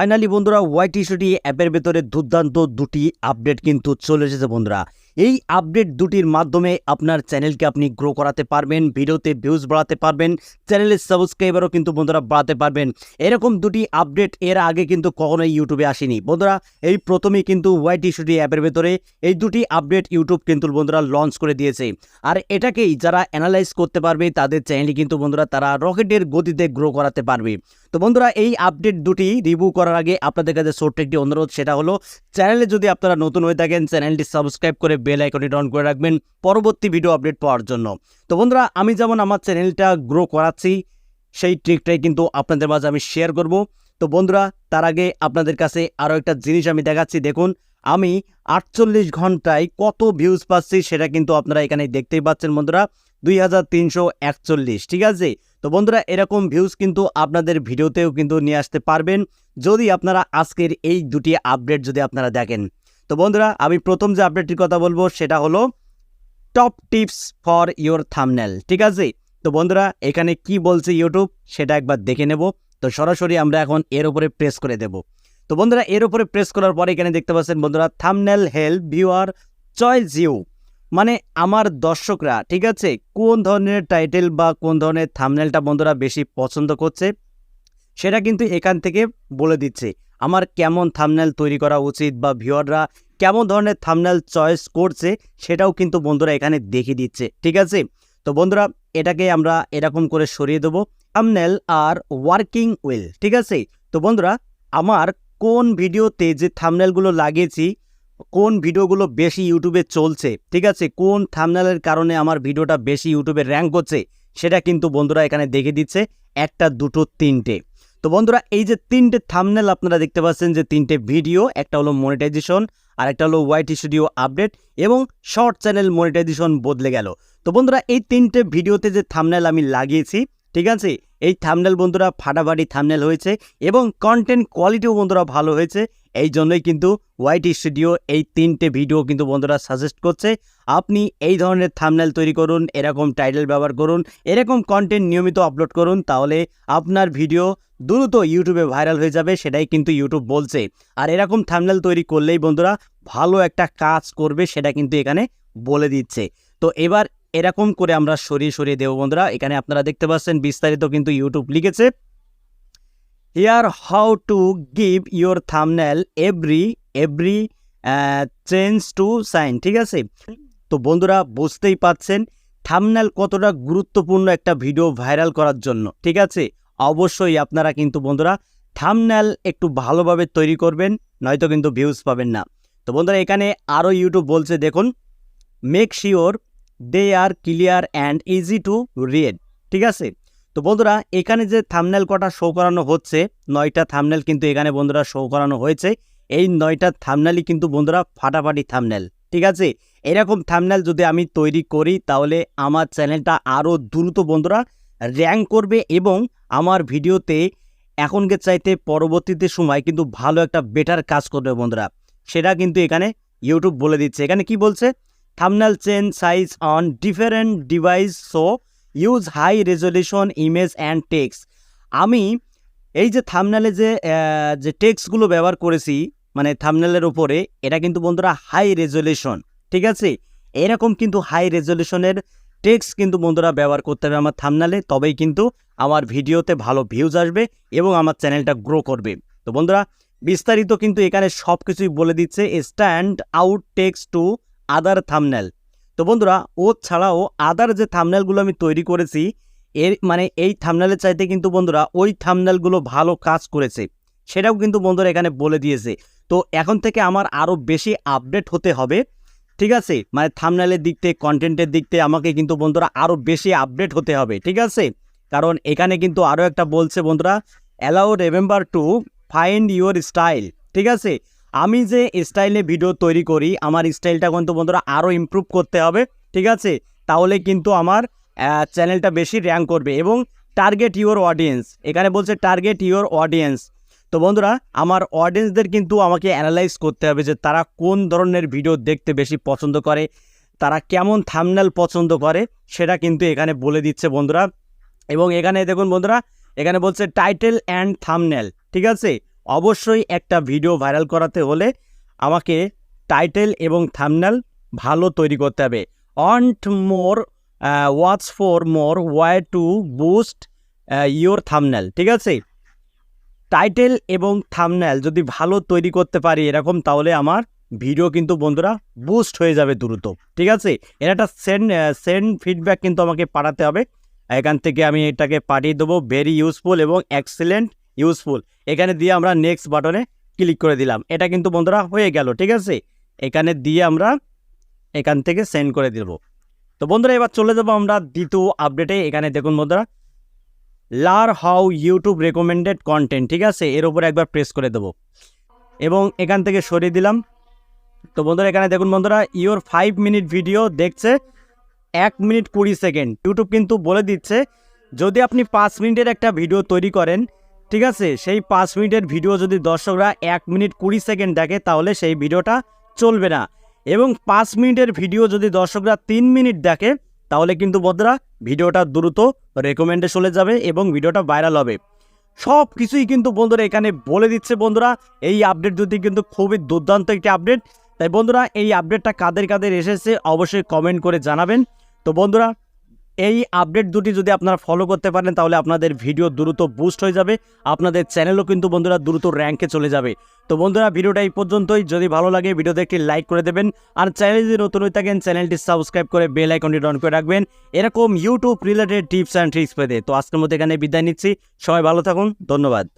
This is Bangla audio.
ফাইনালি বন্ধুরা ওয়াইটি শুটি অ্যাপের ভেতরে দুর্দান্ত দুটি আপডেট কিন্তু চলে এসেছে বন্ধুরা। এই আপডেট দুটির মাধ্যমে আপনার চ্যানেলকে আপনি গ্রো করাতে পারবেন, ভিডিওতে ভিউজ বাড়াতে পারবেন চ্যানেলের সাবস্ক্রাইবারও কিন্তু বন্ধুরা বাড়াতে পারবেন। এরকম দুটি আপডেট এর আগে কিন্তু কখনোই ইউটিউবে আসেনি। বন্ধুরা, এই প্রথমেই কিন্তু ওয়াইটি শুটি অ্যাপের ভেতরে এই দুটি আপডেট ইউটিউব কিন্তু বন্ধুরা লঞ্চ করে দিয়েছে। আর এটাকেই যারা অ্যানালাইজ করতে পারবে, তাদের চ্যানেলই কিন্তু বন্ধুরা তারা রকেটের গতিতে গ্রো করাতে পারবে। তো বন্ধুরা, এই আপডেট দুটি রিভিউ করার আগে আপনাদের কাছে ছোট্ট একটি অনুরোধ, সেটা হলো চ্যানেলে যদি আপনারা নতুন হয়ে থাকেন, চ্যানেলটি সাবস্ক্রাইব করে বেল আইকনটি অন করে রাখবেন পরবর্তী ভিডিও আপডেট পাওয়ার জন্য। তো বন্ধুরা, আমি যেমন আমার চ্যানেলটা গ্রো করাচ্ছি, সেই ট্রিকটাই কিন্তু আপনাদের মাঝে আমি শেয়ার করব। তো বন্ধুরা, তার আগে আপনাদের কাছে আরও একটা জিনিস আমি দেখাচ্ছি। দেখুন, আমি আটচল্লিশ ঘন্টায় কত ভিউজ পাচ্ছি সেটা কিন্তু আপনারা এখানে দেখতেই পাচ্ছেন বন্ধুরা। দুই হাজার তিনশো একচল্লিশ, ঠিক আছে? তো বন্ধুরা, এরকম ভিউজ কিন্তু আপনাদের ভিডিওতেও কিন্তু নিয়ে আসতে পারবেন। যদি আপনারা আজকের এই দুটি আপডেট যদি আপনারা দেখেন। তো বন্ধুরা, আমি প্রথম যে আপডেটটির কথা বলব, সেটা হলো top tips for your thumbnail ঠিক আছে? তো বন্ধুরা, এখানে কি বলছে ইউটিউব সেটা একবার দেখে নেব। তো সরাসরি আমরা এখন এর উপরে প্রেস করে দেব। তো বন্ধুরা, এর উপরে প্রেস করার পরে এখানে দেখতে পাচ্ছেন বন্ধুরা thumbnail help viewer choice you মানে আমার দর্শকরা, ঠিক আছে? কোন ধরনের টাইটেল বা কোন ধরনের থামনেলটা বন্ধুরা বেশি পছন্দ করছে, সেটা কিন্তু এখান থেকে বলে দিচ্ছে। আমার কেমন থামনেল তৈরি করা উচিত বা ভিউয়াররা কেমন ধরনের থামনেল চয়েস করছে, সেটাও কিন্তু বন্ধুরা এখানে দেখিয়ে দিচ্ছে, ঠিক আছে? তো বন্ধুরা, এটাকে আমরা এরকম করে সরিয়ে দেবো। থামনেল আর ওয়ার্কিং ওয়েল ঠিক আছে? তো বন্ধুরা, আমার কোন ভিডিওতে যে থামনেলগুলো লাগিয়েছি কোন ভিডিওগুলো বেশি ইউটিউবে চলছে, ঠিক আছে? কোন থামনালের কারণে আমার ভিডিওটা বেশি ইউটিউবে র্যাঙ্ক করছে, সেটা কিন্তু বন্ধুরা এখানে দেখে দিচ্ছে, একটা, দুটো, তিনটে। তো বন্ধুরা, এই যে তিনটে থামনেল আপনারা দেখতে পাচ্ছেন যে তিনটে ভিডিও একটা হলো মনিটাইজেশন আর একটা হলো হোয়াইট স্টুডিও আপডেট এবং শর্ট চ্যানেল মনিটাইজেশন বদলে গেল। তো বন্ধুরা, এই তিনটে ভিডিওতে যে থামনেল আমি লাগিয়েছি, ঠিক আছে? এই থামনেল বন্ধুরা ফাটাফাটি থামনেল হয়েছে এবং কন্টেন্ট কোয়ালিটিও বন্ধুরা ভালো হয়েছে। এই জন্যই কিন্তু হোয়াইট স্টুডিও এই তিনটে ভিডিও কিন্তু বন্ধুরা সাজেস্ট করছে। আপনি এই ধরনের থামনেল তৈরি করুন, এরকম টাইটেল ব্যবহার করুন, এরকম কন্টেন্ট নিয়মিত আপলোড করুন, তাহলে আপনার ভিডিও দ্রুত ইউটিউবে ভাইরাল হয়ে যাবে, সেটাই কিন্তু ইউটিউব বলছে। আর এরকম থামনেল তৈরি করলেই বন্ধুরা ভালো একটা কাজ করবে, সেটা কিন্তু এখানে বলে দিচ্ছে। তো এবার এরকম করে আমরা সরিয়ে সরিয়ে দেবো বন্ধুরা। এখানে আপনারা দেখতে পাচ্ছেন, বিস্তারিত কিন্তু ইউটিউব লিখেছে। Here how to give your thumbnail every every change to sign ঠিক আছে? তো বন্ধুরা, বুঝতেই পাচ্ছেন থামনেল কতটা গুরুত্বপূর্ণ একটা ভিডিও ভাইরাল করার জন্য, ঠিক আছে? অবশ্যই আপনারা কিন্তু বন্ধুরা থামনেল একটু ভালোভাবে তৈরি করবেন, নয়তো কিন্তু ভিউজ পাবেন না। তো বন্ধুরা, এখানে আরও ইউটিউব বলছে, দেখুন make sure they are clear and easy to read ঠিক আছে? তো বন্ধুরা, এখানে যে থামনেল কটা শো করানো হচ্ছে, নয়টা থামনেল কিন্তু এখানে বন্ধুরা শো করানো হয়েছে। এই নয়টা থামনেলই কিন্তু বন্ধুরা ফাটাফাটি থামনেল ঠিক আছে? এরকম থামনেল যদি আমি তৈরি করি, তাহলে আমার চ্যানেলটা আরও দ্রুত বন্ধুরা র্যাঙ্ক করবে এবং আমার ভিডিওতে এখনকে চাইতে পরবর্তীতে সময় কিন্তু ভালো একটা বেটার কাজ করবে বন্ধুরা। সেটা কিন্তু এখানে ইউটিউব বলে দিচ্ছে। এখানে কি বলছে? Thumbnail change size on different device so use high resolution image and text আমি এই যে থামনেলে যে যে টেক্সগুলো ব্যবহার করেছি মানে থামনেলের উপরে, এটা কিন্তু বন্ধুরা হাই রেজলিউশন ঠিক আছে? এরকম কিন্তু হাই রেজলিউশনের টেক্স কিন্তু বন্ধুরা ব্যবহার করতে হবে আমার থামনেলে তবেই কিন্তু আমার ভিডিওতে ভালো ভিউজ আসবে এবং আমার চ্যানেলটা গ্রো করবে। তো বন্ধুরা, বিস্তারিত কিন্তু এখানে সব কিছুই বলে দিচ্ছে stand out text to other thumbnail তো বন্ধুরা, ও ছাড়াও আদার যে থামনেলগুলো আমি তৈরি করেছি, এর মানে এই থামনেলের চাইতে কিন্তু বন্ধুরা, ওই থামনেলগুলো ভালো কাজ করেছে। সেটাও কিন্তু বন্ধুরা এখানে বলে দিয়েছে। তো এখন থেকে আমার আরও বেশি আপডেট হতে হবে, ঠিক আছে? মানে থামনেলের দিক থেকে কন্টেন্টের দিক থেকে আমাকে কিন্তু বন্ধুরা আরও বেশি আপডেট হতে হবে, ঠিক আছে? কারণ এখানে কিন্তু আরও একটা বলছে বন্ধুরা allow remember to find your style ঠিক আছে? আমি যে স্টাইলে ভিডিও তৈরি করি, আমার স্টাইলটা কিন্তু বন্ধুরা আরও ইমপ্রুভ করতে হবে, ঠিক আছে? তাহলে কিন্তু আমার চ্যানেলটা বেশি র্যাঙ্ক করবে এবং টার্গেট ইউর অডিয়েন্স এখানে বলছে টার্গেট ইউর অডিয়েন্স তো বন্ধুরা, আমার অডিয়েন্সদের কিন্তু আমাকে অ্যানালাইজ করতে হবে যে তারা কোন ধরনের ভিডিও দেখতে বেশি পছন্দ করে, তারা কেমন থামনেল পছন্দ করে, সেটা কিন্তু এখানে বলে দিচ্ছে বন্ধুরা। এবং এখানে দেখুন বন্ধুরা, এখানে বলছে টাইটেল অ্যান্ড থামনেল ঠিক আছে? অবশ্যই একটা ভিডিও ভাইরাল করাতে হলে আমাকে টাইটেল এবং থামনাল ভালো তৈরি করতে হবে। Want more watch for more, why to boost your thumbnail, ঠিক আছে? টাইটেল এবং থামনেল যদি ভালো তৈরি করতে পারি এরকম, তাহলে আমার ভিডিও কিন্তু বন্ধুরা বুস্ট হয়ে যাবে দ্রুত, ঠিক আছে? এর একটা সেন্ড সেন্ড ফিডব্যাক কিন্তু আমাকে পাঠাতে হবে। এখান থেকে আমি এটাকে পাঠিয়ে দেবো ভেরি ইউজফুল এবং এক্সেলেন্ট ইউজফুল এখানে দিয়ে আমরা নেক্সট বাটনে ক্লিক করে দিলাম। এটা কিন্তু বন্ধুরা হয়ে গেল, ঠিক আছে? এখানে দিয়ে আমরা এখান থেকে সেন্ড করে দেব। তো বন্ধুরা, এবার চলে যাব আমরা দ্বিতীয় আপডেটে এখানে দেখুন বন্ধুরা লার হাউ ইউটিউব রেকমেন্ডেড কন্টেন্ট ঠিক আছে? এর উপরে একবার প্রেস করে দেবো। এবং এখান থেকে সরিয়ে দিলাম। তো বন্ধুরা, এখানে দেখুন বন্ধুরা ইওর ফাইভ মিনিট ভিডিও দেখছে, এক মিনিট কুড়ি সেকেন্ড ইউটিউব কিন্তু বলে দিচ্ছে, যদি আপনি পাঁচ মিনিটের একটা ভিডিও তৈরি করেন ঠিক আছে? সেই পাঁচ মিনিটের ভিডিও যদি দর্শকরা এক মিনিট কুড়ি সেকেন্ড দেখে, তাহলে সেই ভিডিওটা চলবে না। এবং পাঁচ মিনিটের ভিডিও যদি দর্শকরা তিন মিনিট দেখে, তাহলে কিন্তু বন্ধুরা ভিডিওটা দ্রুত রেকমেন্ডে চলে যাবে এবং ভিডিওটা ভাইরাল হবে। সব কিছুই কিন্তু বন্ধুরা এখানে বলে দিচ্ছে বন্ধুরা। এই আপডেট দুটি কিন্তু খুবই দুর্দান্ত একটি আপডেট তাই বন্ধুরা, এই আপডেটটা কাদের কাদের এসেছে অবশ্যই কমেন্ট করে জানাবেন। তো বন্ধুরা এই আপডেট দুটি যদি আপনারা ফলো করতে পারেন, তাহলে আপনাদের ভিডিও দ্রুত বুস্ট হয়ে যাবে। আপনাদের চ্যানেলও কিন্তু বন্ধুরা দ্রুত র্যাঙ্কে চলে যাবে। তো বন্ধুরা, ভিডিওটা এই পর্যন্তই। যদি ভালো লাগে, ভিডিওতে একটি লাইক করে দেবেন। আর চ্যানেল যদি নতুন হয়ে থাকেন চ্যানেলটি সাবস্ক্রাইব করে বেল আইকনটি অন করে রাখবেন। এরকম YouTube related tips and tricks পেতে। তো আজকের মধ্যে এখানে বিদায় নিচ্ছি। সবাই ভালো থাকুন। ধন্যবাদ।